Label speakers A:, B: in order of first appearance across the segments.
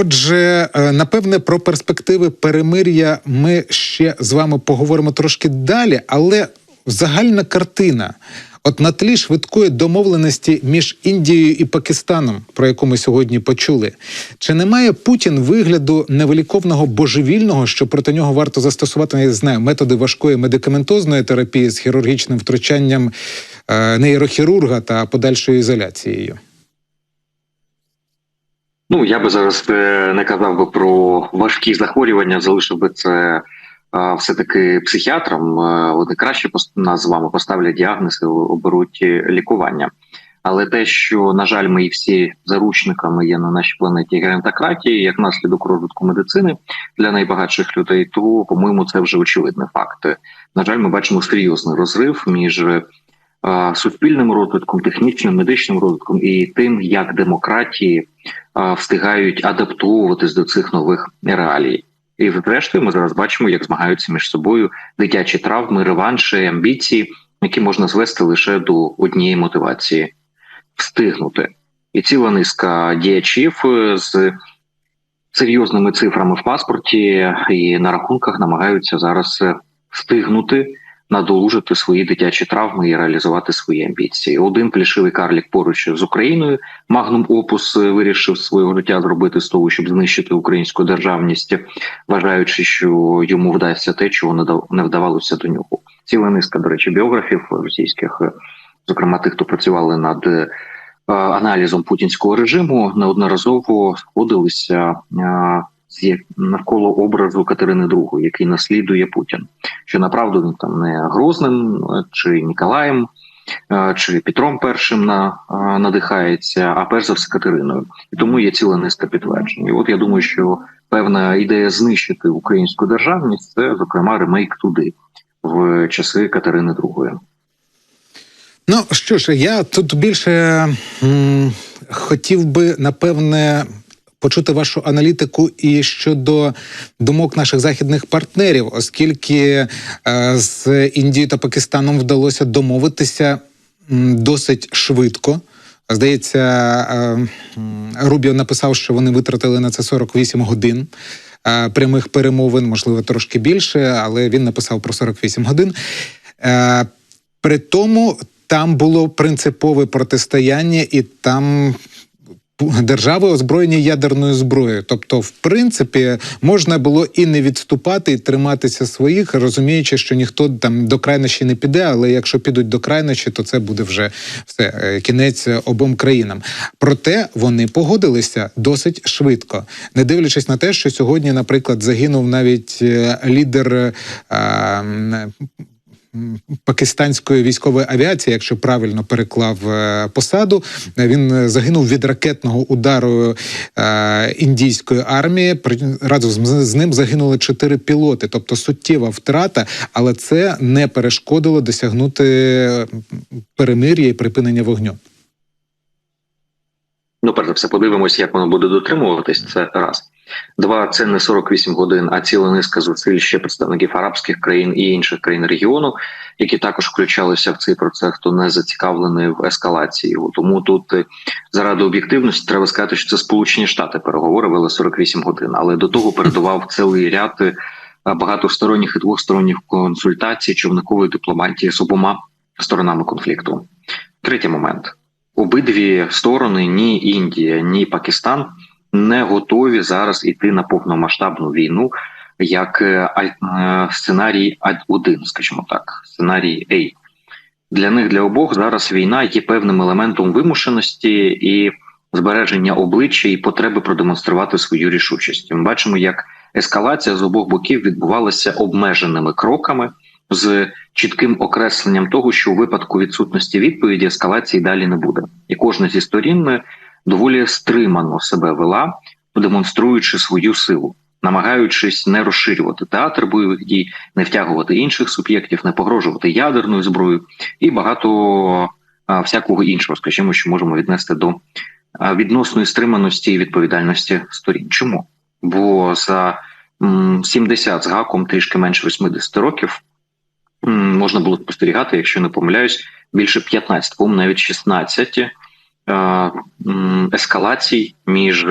A: Отже, е, напевне, про перспективи перемир'я ми ще з вами поговоримо трошки далі, але загальна картина. От на тлі швидкої домовленості між Індією і Пакистаном, про яку ми сьогодні почули, чи не має Путін вигляду невиліковного божевільного, що проти нього варто застосувати, я не знаю, методи важкої медикаментозної терапії з хірургічним втручанням е, нейрохірурга та подальшою ізоляцією?
B: Ну я би зараз е, не казав би про важкі захворювання, залишив би це все таки психіатрам. Е, вони краще нас з вами поставлять діагнози, оберуть лікування. Але те, що на жаль, ми і всі заручниками є на нашій планеті геронтократії, як наслідок розвитку медицини для найбагатших людей, то по-моєму це вже очевидний факт. На жаль, ми бачимо серйозний розрив між суспільним розвитком, технічним медичним розвитком і тим, як демократії встигають адаптовуватись до цих нових реалій. І зрештою, ми зараз бачимо, як змагаються між собою дитячі травми, реванші, амбіції, які можна звести лише до однієї мотивації встигнути. І ціла низка діячів е, з серйозними цифрами в паспорті і на рахунках намагаються зараз е, встигнути надолужити свої дитячі травми і реалізувати свої амбіції. Один плішивий карлік поруч з Україною Магнум Опус вирішив свого життя зробити з того, щоб знищити українську державність, вважаючи, що йому вдасться те, чого не вдавалося до нього. Ціла низка до речі, біографів російських, зокрема тих, хто працювали над. Е, аналізом путінського режиму неодноразово сходилися е, навколо образу Катерини II, який наслідує Путін. Що направду він там не Грозним чи Ніколаєм. Е, чи Петром першим на е, надихається, а перш за все Катериною, і тому є ціла низка підтверджень. І От я думаю, що певна ідея знищити українську державність це зокрема ремейк туди в часи Катерини II.
A: Ну що ж, я тут більше м, хотів би напевне почути вашу аналітику і щодо думок наших західних партнерів, оскільки е, з Індією та Пакистаном вдалося домовитися досить швидко. Здається, е, Рубіо написав, що вони витратили на це 48 годин. Е, прямих перемовин, можливо, трошки більше, але він написав про 48 годин. При тому там було принципове протистояння, і там держави озброєні ядерною зброєю. Тобто, в принципі, можна було і не відступати, і триматися своїх, розуміючи, що ніхто там до крайнощі не піде. Але якщо підуть до крайнощі, то це буде вже все е, кінець обом країнам. Проте вони погодилися досить швидко, не дивлячись на те, що сьогодні, наприклад, загинув навіть е, лідер. А, пакистанської військової авіації, якщо правильно переклав е, посаду, він загинув від ракетного удару е, індійської армії. разом з ним загинули чотири пілоти, тобто суттєва втрата, але це не перешкодило досягнути перемир'я і припинення вогню.
B: Ну, перш за все, подивимося, як воно буде дотримуватись. Це раз. Два це не 48 годин, а ціла низка зусиль ще представників арабських країн і інших країн регіону, які також включалися в цей процес, хто не зацікавлений в ескалації. Тому тут е, заради об'єктивності треба сказати, що це Сполучені Штати переговори вели 48 годин, але до того передував цілий ряд е, багатосторонніх і двосторонніх консультацій човникової дипломатії з обома сторонами конфлікту. Третій момент обидві сторони ні Індія, ні Пакистан не готові зараз іти на повномасштабну війну, як е, е, сценарій 1 скажімо так, сценарій A. Для них для обох зараз війна є певним елементом вимушеності і збереження обличчя і потреби продемонструвати свою рішучість. Ми бачимо, як ескалація з обох боків відбувалася обмеженими кроками з чітким окресленням того, що у випадку відсутності відповіді ескалації далі не буде, і кожна зі сторін доволі стримано себе вела, демонструючи свою силу, намагаючись не розширювати театр бойових дій, не втягувати інших суб'єктів, не погрожувати ядерною зброєю і багато а, всякого іншого, скажімо, що можемо віднести до а, відносної стриманості і відповідальності сторін. Чому? Бо за м, 70 з гаком трішки менше 80 років. Можна було спостерігати, якщо не помиляюсь, більше 15, навіть 16 ескалацій між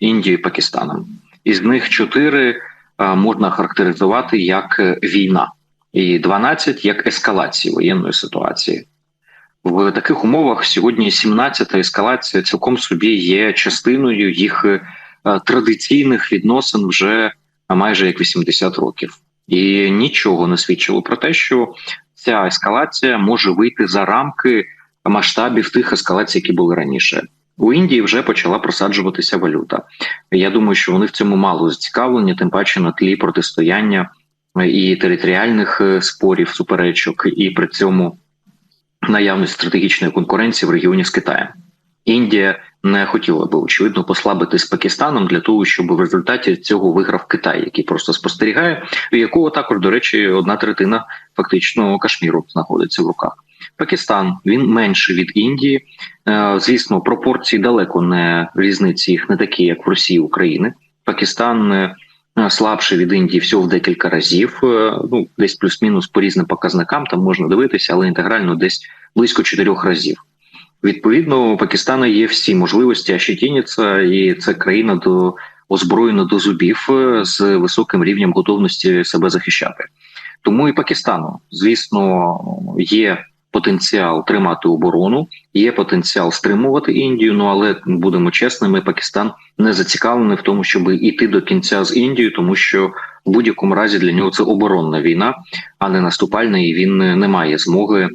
B: Індією і Пакистаном. Із них чотири можна характеризувати як війна, і 12 як ескалації воєнної ситуації. В таких умовах сьогодні 17-та ескалація цілком собі є частиною їх традиційних відносин вже майже як 80 років, і нічого не свідчило про те, що ця ескалація може вийти за рамки масштабів тих ескалацій, які були раніше. У Індії вже почала просаджуватися валюта. Я думаю, що вони в цьому мало зацікавлені, тим паче на тлі протистояння і територіальних е, спорів, суперечок, і при цьому наявність стратегічної конкуренції в регіоні з Китаєм. Індія не хотіла би очевидно послабити з Пакистаном для того, щоб в результаті цього виграв Китай, який просто спостерігає, у якого також до речі одна третина фактично Кашміру знаходиться в руках. Пакистан він менший від Індії. Е, звісно, пропорції далеко не різниці їх не такі, як в Росії України. Пакистан е, слабший від Індії всього в декілька разів. Е, ну десь плюс-мінус по різним показникам там можна дивитися, але інтегрально десь близько чотирьох разів. Відповідно, у Пакистана є всі можливості ощетініться, і це країна до озброєна до зубів з високим рівнем готовності себе захищати. Тому і Пакистану, звісно, є потенціал тримати оборону, є потенціал стримувати Індію. Ну але будемо чесними, Пакистан не зацікавлений в тому, щоб іти до кінця з Індією, тому що в будь-якому разі для нього це оборонна війна, а не наступальна, і він не має змоги е,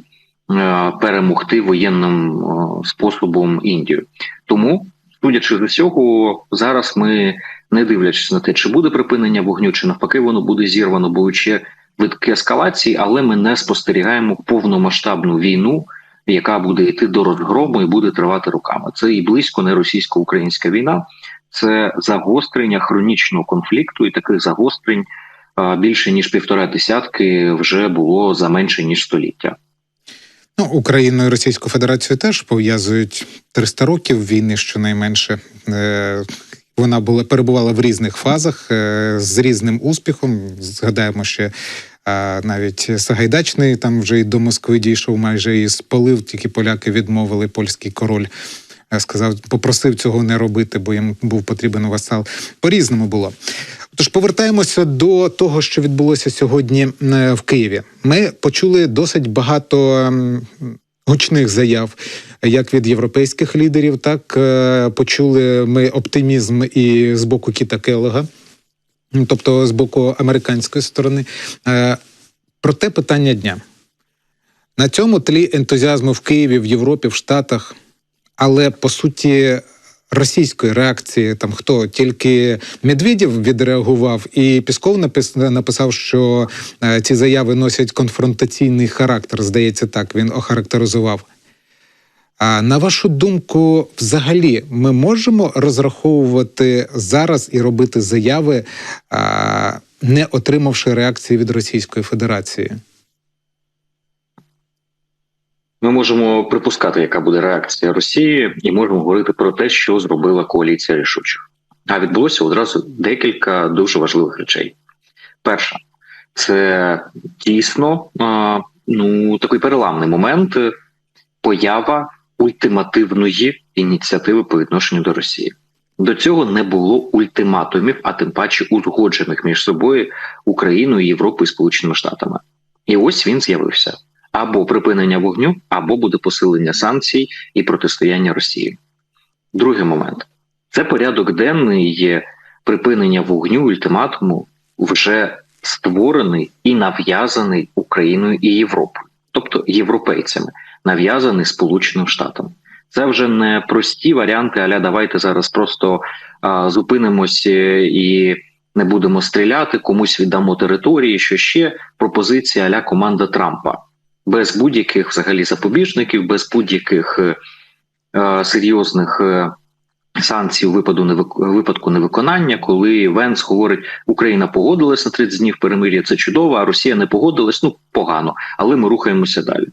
B: перемогти воєнним е, способом Індію. Тому, судячи з усього, зараз ми не дивлячись на те, чи буде припинення вогню, чи навпаки, воно буде зірвано, бо ще витки ескалації, але ми не спостерігаємо повномасштабну війну, яка буде йти до розгрому і буде тривати роками. Це і близько не російсько-українська війна, це загострення хронічного конфлікту, і таких загострень більше ніж півтора десятки вже було за менше ніж століття.
A: Ну, Україну і Російську Федерацію теж пов'язують 300 років війни, щонайменше. Е, вона була перебувала в різних фазах е, з різним успіхом. Згадаємо, ще навіть Сагайдачний там вже й до Москви дійшов, майже і спалив. Тільки поляки відмовили польський король. Е, сказав, попросив цього не робити, бо їм був потрібен васал. По різному було. Тож повертаємося до того, що відбулося сьогодні е, в Києві. Ми почули досить багато гучних заяв, як від європейських лідерів, так е, почули ми оптимізм і з боку Кіта Келега, тобто з боку американської сторони. Е, проте питання дня на цьому тлі ентузіазму в Києві, в Європі, в Штатах, але по суті російської реакції, там хто тільки Медведєв відреагував, і Пісков написав, що е, ці заяви носять конфронтаційний характер. Здається, так він охарактеризував. А на вашу думку, взагалі, ми можемо розраховувати зараз і робити заяви, не отримавши реакції від Російської Федерації?
B: Ми можемо припускати, яка буде реакція Росії, і можемо говорити про те, що зробила коаліція рішучих. А відбулося одразу декілька дуже важливих речей. Перша це дійсно ну такий переламний момент поява ультимативної ініціативи по відношенню до Росії. До цього не було ультиматумів, а тим паче узгоджених між собою Україною, Європою і Сполученими Штатами. І ось він з'явився або припинення вогню, або буде посилення санкцій і протистояння Росії. Другий момент це порядок денний є припинення вогню ультиматуму вже створений і нав'язаний Україною і Європою, тобто європейцями, нав'язаний Сполученим Штатам. Це вже не прості варіанти, аля давайте зараз просто а, зупинимося і не будемо стріляти, комусь віддамо території. Що ще пропозиція аля команда Трампа без будь-яких взагалі запобіжників, без будь-яких е, е, серйозних е, санкцій у випаду невик... випадку невиконання, коли Венс говорить, Україна погодилась на 30 днів перемир'я, це чудово, а Росія не погодилась. Ну погано, але ми рухаємося далі.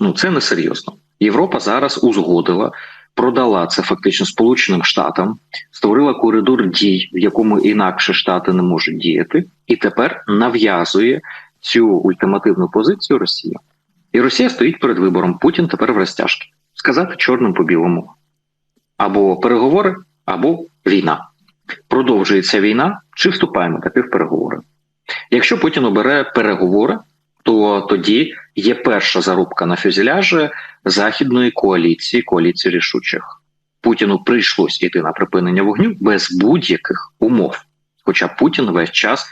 B: Ну це не серйозно. Європа зараз узгодила. Продала це фактично Сполученим Штатам, створила коридор дій, в якому інакше штати не можуть діяти, і тепер нав'язує цю ультимативну позицію Росія. І Росія стоїть перед вибором. Путін тепер в розтяжки. Сказати чорним по білому. або переговори, або війна. Продовжується війна, чи вступаємо таки в переговори. Якщо Путін обере переговори, то тоді є перша зарубка на фюзеляжі західної коаліції, коаліції рішучих. Путіну прийшлось йти на припинення вогню без будь-яких умов. Хоча Путін весь час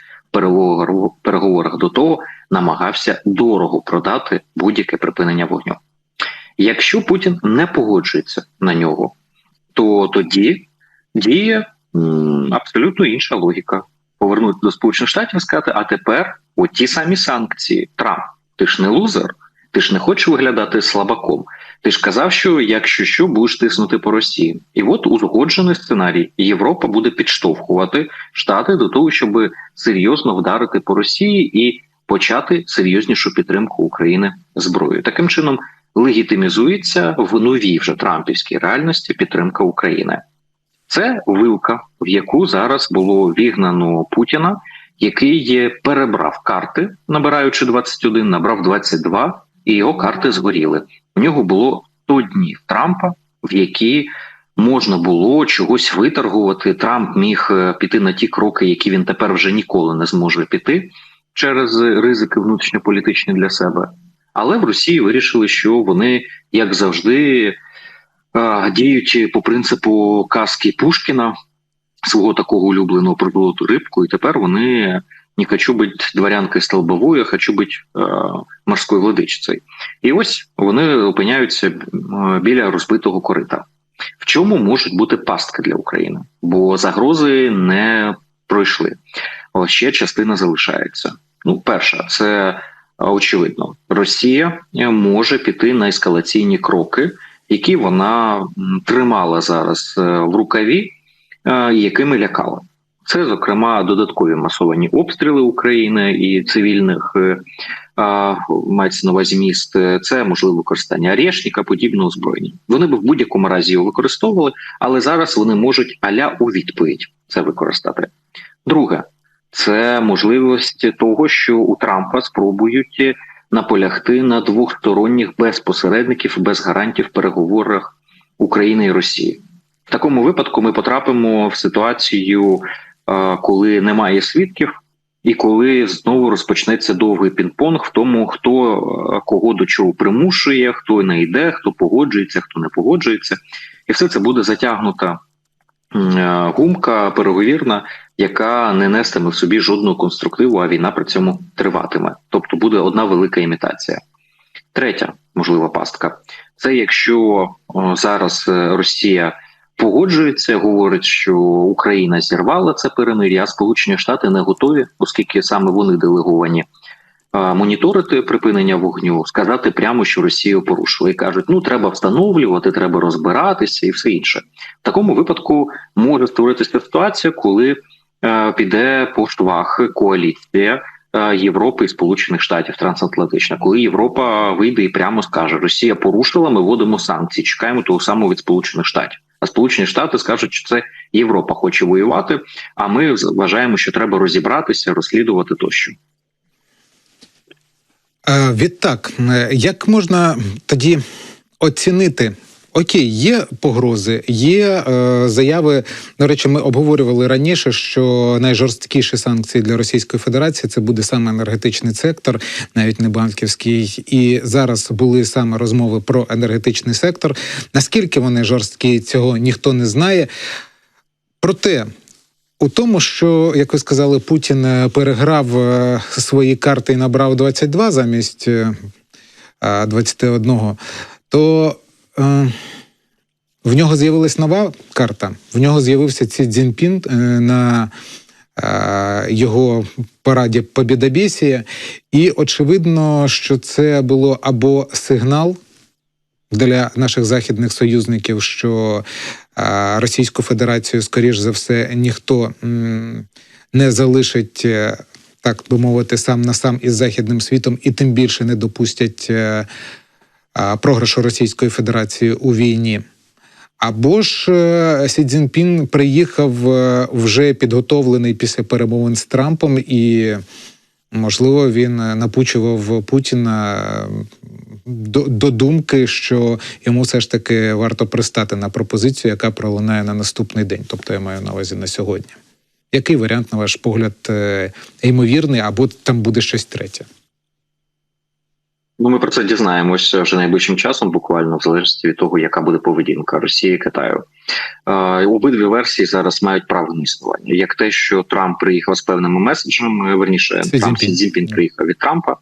B: переговорах до того намагався дорого продати будь-яке припинення вогню. Якщо Путін не погоджується на нього, то тоді діє абсолютно інша логіка. Повернути до Сполучених Штатів і сказати, а тепер от ті самі санкції. Трамп, ти ж не лузер, ти ж не хочеш виглядати слабаком. Ти ж казав, що якщо що, будеш тиснути по Росії. І от узгоджений сценарій. Європа буде підштовхувати Штати до того, щоб серйозно вдарити по Росії і почати серйознішу підтримку України зброєю. Таким чином легітимізується в новій вже трампівській реальності підтримка України. Це вилка, в яку зараз було вігнано Путіна, який перебрав карти, набираючи 21, набрав 22, і його карти згоріли. У нього було 100 днів Трампа, в які можна було чогось виторгувати. Трамп міг е, піти на ті кроки, які він тепер вже ніколи не зможе піти через ризики внутрішньополітичні для себе. Але в Росії вирішили, що вони, як завжди, е, діють по принципу казки Пушкіна, свого такого улюбленого продукту рибку, і тепер вони не хочу бути дворянкою столбовою, а хочу бути е, морською владичицею. І ось вони опиняються біля розбитого корита. В чому можуть бути пастки для України? Бо загрози не пройшли. Ось ще частина залишається. Ну, перша, це е, очевидно, Росія е, може піти на ескалаційні кроки, які вона тримала зараз е, в рукаві, якими лякала. Це, зокрема, додаткові масовані обстріли України і цивільних е, мається на увазі міст. Це можливо використання Арешника, подібного озброєння. Вони б в будь-якому разі його використовували, але зараз вони можуть аля у відповідь це використати. Друге, це можливість того, що у Трампа спробують наполягти на двохсторонніх без посередників, без гарантій в переговорах України і Росії. В такому випадку ми потрапимо в ситуацію, коли немає свідків, і коли знову розпочнеться довгий пінг-понг в тому, хто кого до чого примушує, хто не йде, хто погоджується, хто не погоджується, і все це буде затягнута гумка переговірна, яка не нестиме в собі жодного конструктиву, а війна при цьому триватиме. Тобто буде одна велика імітація. Третя можлива пастка це якщо зараз е, Росія погоджується, говорить, що Україна зірвала це перемир'я, а Сполучені Штати не готові, оскільки саме вони делеговані моніторити припинення вогню, сказати прямо, що Росію порушила, і кажуть: ну треба встановлювати, треба розбиратися і все інше. В такому випадку може створитися ситуація, коли е, піде по швах коаліція. е, Європи і Сполучених Штатів трансатлантична, коли Європа вийде і прямо скаже: Росія порушила, ми вводимо санкції, чекаємо того самого від Сполучених Штатів. А Сполучені Штати скажуть, що це Європа хоче воювати. А ми вважаємо, що треба розібратися, розслідувати тощо.
A: Е, Відтак, е, як можна тоді оцінити? Окей, є погрози, є е, заяви. До речі, ми обговорювали раніше, що найжорсткіші санкції для Російської Федерації це буде саме енергетичний сектор, навіть не банківський. І зараз були саме розмови про енергетичний сектор. Наскільки вони жорсткі, цього ніхто не знає. Проте у тому, що, як ви сказали, Путін е, переграв е, свої карти і набрав 22 замість е, е, 21, то е, в нього з'явилась нова карта. В нього з'явився Ці Цзіньпін е, на е, його параді Побєдобєсія. І очевидно, що це було або сигнал для наших західних союзників, що Російську Федерацію, скоріш за все, ніхто не залишить, так би мовити, сам на сам із західним світом, і тим більше не допустять програшу Російської Федерації у війні. Або ж е, Сі Цзіньпін приїхав е, вже підготовлений після перемовин з Трампом, і можливо він е, напучував Путіна до, до думки, що йому все ж таки варто пристати на пропозицію, яка пролунає на наступний день. Тобто я маю на увазі на сьогодні. Який варіант, на ваш погляд, ймовірний, або там буде щось третє?
B: Ну, ми про це дізнаємося вже найближчим часом, буквально в залежності від того, яка буде поведінка Росії і Китаю. Е, обидві версії зараз мають право на існування. Як те, що Трамп приїхав з певними меседжами, верніше
A: Сі
B: Трамп. Сі Цзіньпін приїхав від Трампа.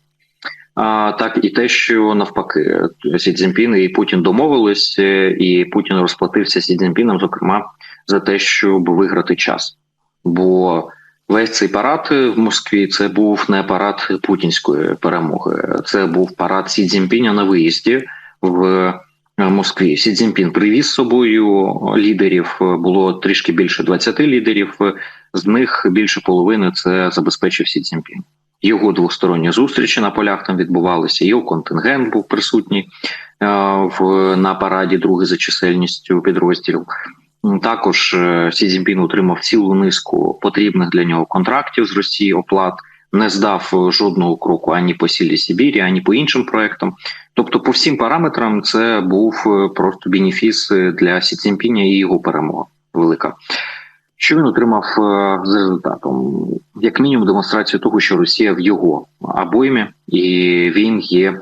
B: А, так і те, що навпаки, Сі Цзіньпін і Путін домовились, е, і Путін розплатився Сі Цзіньпіном, зокрема, за те, щоб виграти час. Бо весь цей парад в Москві це був не парад путінської перемоги, це був парад Сі Цзіньпіня на виїзді в е, Москві. Сі Цзіньпін привіз з собою лідерів. Було трішки більше 20 лідерів. З них більше половини це забезпечив Сі Цзіньпін. Його двосторонні зустрічі на полях там відбувалися. Його контингент був присутній е, в на параді, другий за чисельністю підрозділів. М, Також е, Сі Цзіньпін отримав цілу низку потрібних для нього контрактів з Росії оплат, не здав е, жодного кроку ані по сілі Сибірі, ані по іншим проектам. Тобто, по всім параметрам, це був е, просто бенефіс для Сі Цзіньпіня і його перемога велика. Що він отримав з результатом? Як мінімум, демонстрацію того, що Росія в його обоймі, і він є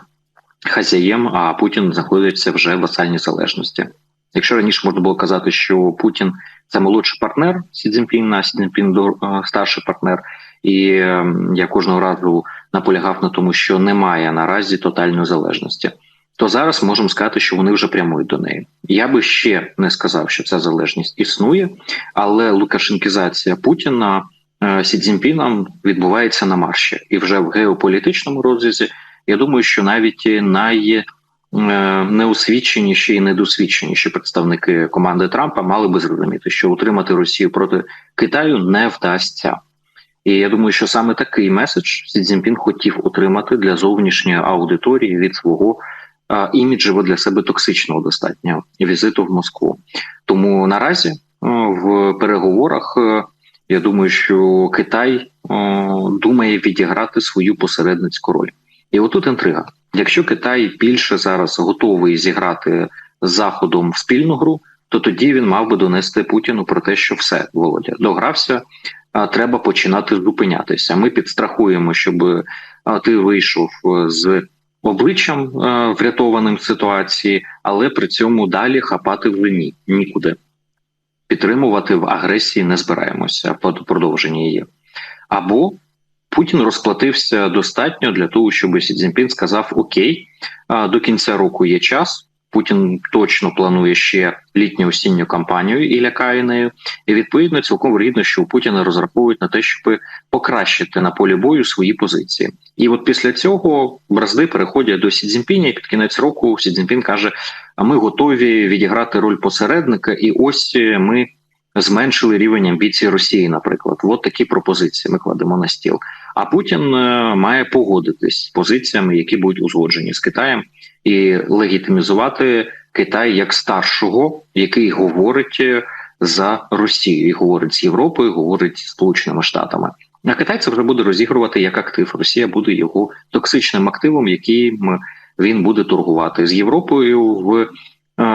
B: хазяєм, а Путін знаходиться вже в васальній залежності. Якщо раніше можна було казати, що Путін це молодший партнер Сі Цзіньпіна, Сі Цзіньпін е, старший партнер, і е, я кожного разу наполягав на тому, що немає наразі тотальної залежності. То зараз можемо сказати, що вони вже прямують до неї. Я би ще не сказав, що ця залежність існує, але лукашенкізація Путіна е, Сі Цзіньпіном відбувається на марші, і вже в геополітичному розрізі. Я думаю, що навіть най неосвіченіші і недосвідченіші представники команди Трампа мали би зрозуміти, що утримати Росію проти Китаю не вдасться. І я думаю, що саме такий меседж Сі Цзіньпін хотів отримати для зовнішньої аудиторії від свого е, іміджево для себе токсичного достатньо візиту в Москву. Тому наразі е, в переговорах е, я думаю, що Китай е, думає відіграти свою посередницьку роль. І отут інтрига. Якщо Китай більше зараз готовий зіграти з заходом в спільну гру, то тоді він мав би донести Путіну про те, що все Володя догрався. Треба починати зупинятися. Ми підстрахуємо, щоб ти вийшов е, з обличчям е, врятованим ситуації, але при цьому далі хапати в лині нікуди. Підтримувати в агресії не збираємося по продовженні її. Або Путін розплатився достатньо для того, щоб Сі Цзіньпін сказав: Окей, до кінця року є час. Путін точно планує ще літню осінню кампанію і лякає нею. І відповідно цілком вигідно, що у Путіна розраховують на те, щоб покращити на полі бою свої позиції. І от після цього бразди переходять до Сі Цзіньпіня, і під кінець року Сі Цзіньпін каже: А ми готові відіграти роль посередника, і ось ми зменшили рівень амбіцій Росії. Наприклад, от такі пропозиції ми кладемо на стіл. А Путін е, має погодитись з позиціями, які будуть узгоджені з Китаєм, і легітимізувати Китай як старшого, який говорить е, за Росію, і говорить з Європою, говорить з Сполученими Штатами. А Китай це вже буде розігрувати як актив. Росія буде його токсичним активом, яким він буде торгувати з Європою в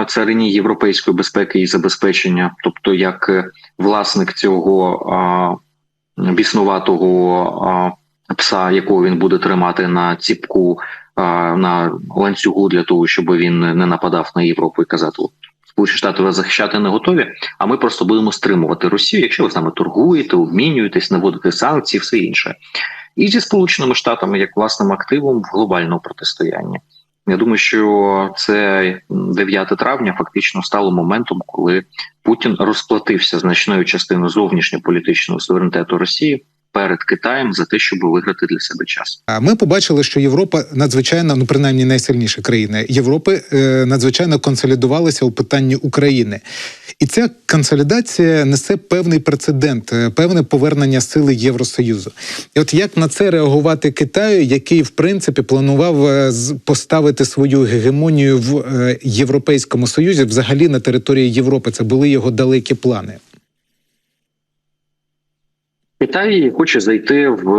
B: царині європейської безпеки і забезпечення, тобто як е, власник цього біснуватого пса, якого він буде тримати на ціпку на ланцюгу для того, щоб він не нападав на Європу і казати. Сполучені Штати вас захищати не готові, а ми просто будемо стримувати Росію, якщо ви з нами торгуєте, обмінюєтесь, наводите санкції, все інше. І зі Сполученими Штатами як власним активом в глобальному протистоянні. Я думаю, що це 9 травня фактично стало моментом, коли Путін розплатився значною частиною зовнішньополітичного суверенітету Росії перед Китаєм за те, щоб виграти для себе час.
A: А Ми побачили, що Європа надзвичайно, ну принаймні найсильніші країни Європи е, надзвичайно консолідувалися у питанні України, і ця консолідація несе певний прецедент, е, певне повернення сили Євросоюзу. І от як на це реагувати Китаю, який в принципі планував е, поставити свою гегемонію в Європейському Союзі, взагалі на території Європи, це були його далекі плани.
B: Китай хоче зайти в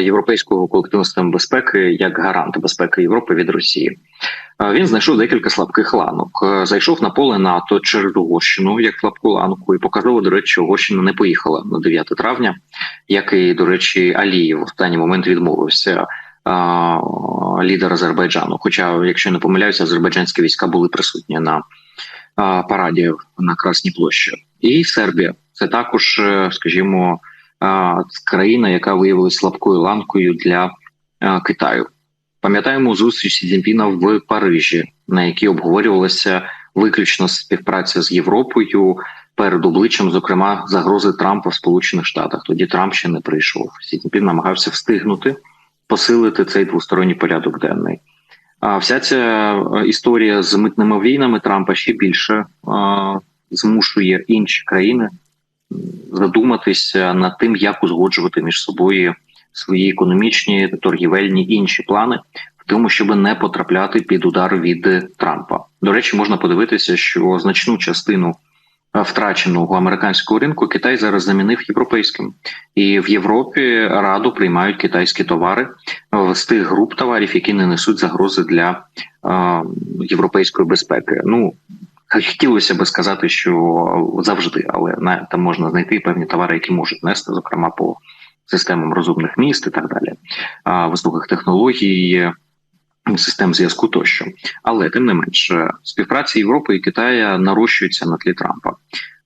B: європейську колективну систему безпеки як гарант безпеки Європи від Росії. Він знайшов декілька слабких ланок. Зайшов на поле НАТО через Угорщину як слабку ланку, і показово, до речі, Угорщина не поїхала на 9 травня, як і, до речі, Алієв в останній момент відмовився. Лідер Азербайджану. Хоча, якщо не помиляюся, азербайджанські війська були присутні на параді на Красній площі, і Сербія це також, е, скажімо, країна, яка виявилася слабкою ланкою для Китаю. Пам'ятаємо зустріч Сі Цзіньпіна в Парижі, на якій обговорювалася виключно співпраця з Європою перед обличчям, зокрема, загрози Трампа в Сполучених Штатах. Тоді Трамп ще не прийшов. Сі Цзіньпін намагався встигнути посилити цей двосторонній порядок денний. А вся ця історія з митними війнами Трампа ще більше е, змушує інші країни задуматися над тим, як узгоджувати між собою свої економічні, торгівельні інші плани, тому, щоб не потрапляти під удар від Трампа. До речі, можна подивитися, що значну частину е, втраченого американського ринку Китай зараз замінив європейським, і в Європі раду приймають китайські товари е, з тих груп товарів, які не несуть загрози для е, європейської безпеки. Ну хотілося би сказати, що завжди, але на там можна знайти певні товари, які можуть нести, зокрема по системам розумних міст і так далі, високих технологій. Систем зв'язку тощо, але тим не менш, співпраця Європи і Китаю нарощується на тлі Трампа.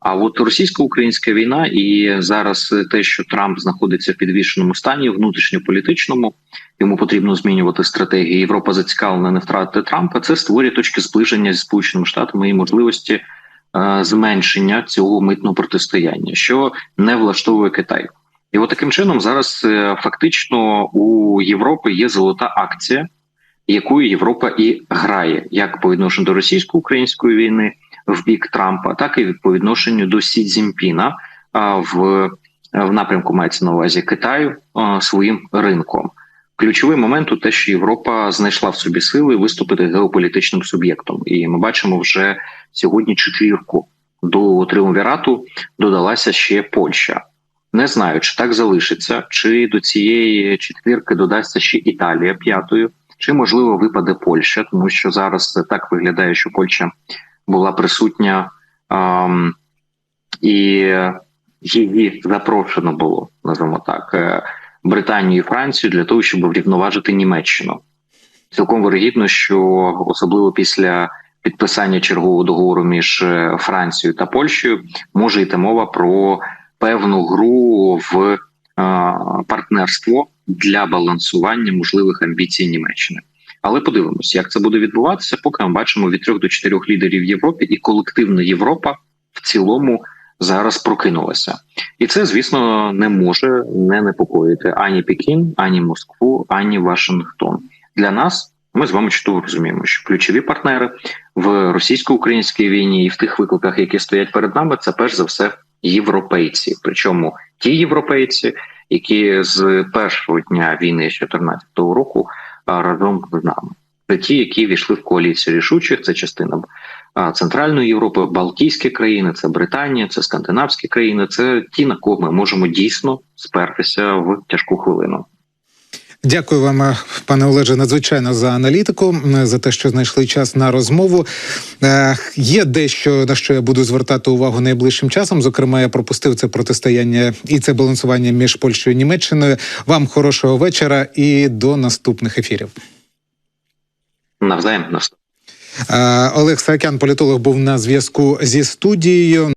B: А от російсько-українська війна і зараз те, що Трамп знаходиться в підвішеному стані, внутрішньополітичному, йому потрібно змінювати стратегію. Європа зацікавлена не втратити Трампа. Це створює точки зближення зі сполученими штатами і можливості е, зменшення цього митного протистояння, що не влаштовує Китай. І от таким чином зараз е, фактично у Європи є золота акція, якою Європа і грає, як по відношенню до російсько-української війни в бік Трампа, так і по відношенню до Сі Цзіньпіна в, в напрямку мається на увазі Китаю своїм ринком. Ключовий момент у те, що Європа знайшла в собі сили виступити геополітичним суб'єктом, і ми бачимо вже сьогодні четвірку до триумвірату додалася ще Польща. Не знаю, чи так залишиться, чи до цієї четвірки додасться ще Італія п'ятою, чи можливо випаде Польща, тому що зараз так виглядає, що Польща була присутня ем, і її запрошено було, називаємо так, е, Британію і Францію для того, щоб врівноважити Німеччину. Цілком вирогідно, що особливо після підписання чергового договору між е, Францією та Польщею може йти мова про певну гру в е, партнерство для балансування можливих амбіцій Німеччини. Але подивимось, як це буде відбуватися, поки ми бачимо від трьох до чотирьох лідерів Європи, і колективна Європа в цілому зараз прокинулася, і це, звісно, не може не непокоїти ані Пекін, ані Москву, ані Вашингтон. Для нас ми з вами чудово розуміємо, що ключові партнери в російсько-українській війні і в тих викликах, які стоять перед нами, це перш за все європейці. Причому ті європейці, які з першого дня війни 2014 року разом з нами. Це ті, які війшли в коаліцію рішучих, це частина Центральної Європи, Балтійські країни, це Британія, це скандинавські країни. Це ті, на кого ми можемо дійсно спертися в тяжку хвилину.
A: Дякую вам, е, пане Олеже, надзвичайно за аналітику, за те, що знайшли час на розмову. Е, є дещо на що я буду звертати увагу найближчим часом. Зокрема, я пропустив це протистояння і це балансування між Польщею і Німеччиною. Вам хорошого вечора і до наступних ефірів.
B: Навзаєм наступ.
A: Е, Олег Саакян, політолог, був на зв'язку зі студією.